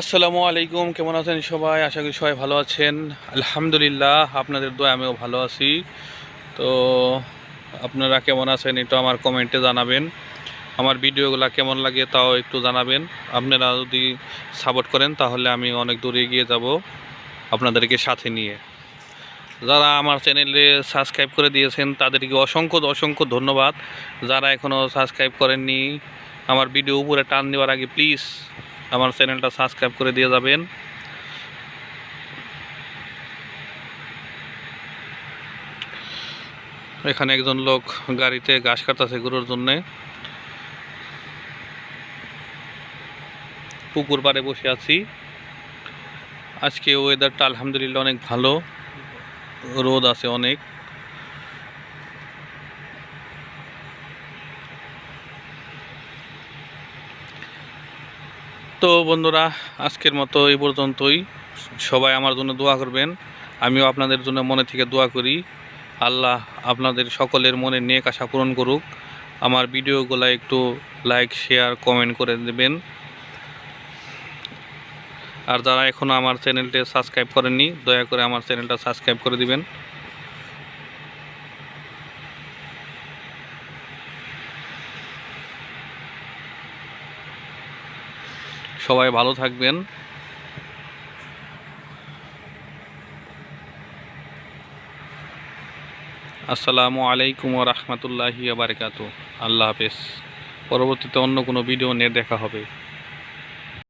আসসালামু আলাইকুম, কেমন আছেন সবাই? আশা করি সবাই ভালো আছেন। আলহামদুলিল্লাহ, আপনাদের দোয়া আমিও ভালো আছি। তো আপনারা কেমন আছেন এটা আমার কমেন্টে জানাবেন। আমার ভিডিওগুলো কেমন লাগে তাও একটু জানাবেন। আপনারা যদি সাপোর্ট করেন, তাহলে আমি অনেক দূরে এগিয়ে যাব আপনাদেরকে সাথে নিয়ে। যারা আমার চ্যানেলে সাবস্ক্রাইব করে দিয়েছেন, তাদেরকে অসংখ্য অসংখ্য ধন্যবাদ। যারা এখনও সাবস্ক্রাইব করেননি, আমার ভিডিও উপরে টান দেওয়ার আগে প্লিজ আমার চ্যানেলটা সাবস্ক্রাইব করে দিয়ে যাবেন। এখানে একজন লোক গাড়িতে ঘাস কাটতেছে গরুর জন্যে। পুকুর পাড়ে বসে আছি। আজকে ওয়েদারটা আলহামদুলিল্লাহ অনেক ভালো। রোদ আছে অনেক। তো বন্ধুরা, আজকের মতো এই পর্যন্তই। সবাই আমার জন্য দোয়া করবেন। আমিও আপনাদের জন্য মনে থেকে দোয়া করি। আল্লাহ আপনাদের সকলের মনে নেক আশা পূরণ করুক। আমার ভিডিওগুলো একটু লাইক, শেয়ার, কমেন্ট করে দেবেন। আর যারা এখনও আমার চ্যানেলটি সাবস্ক্রাইব করেননি, দয়া করে আমার চ্যানেলটা সাবস্ক্রাইব করে দিবেন। সবাই ভালো থাকবেন। আসসালামু আলাইকুম রহমতুল্লাহি আবরকাত আল্লাহ হাফেজ। পরবর্তীতে অন্য কোনো ভিডিও নিয়ে দেখা হবে।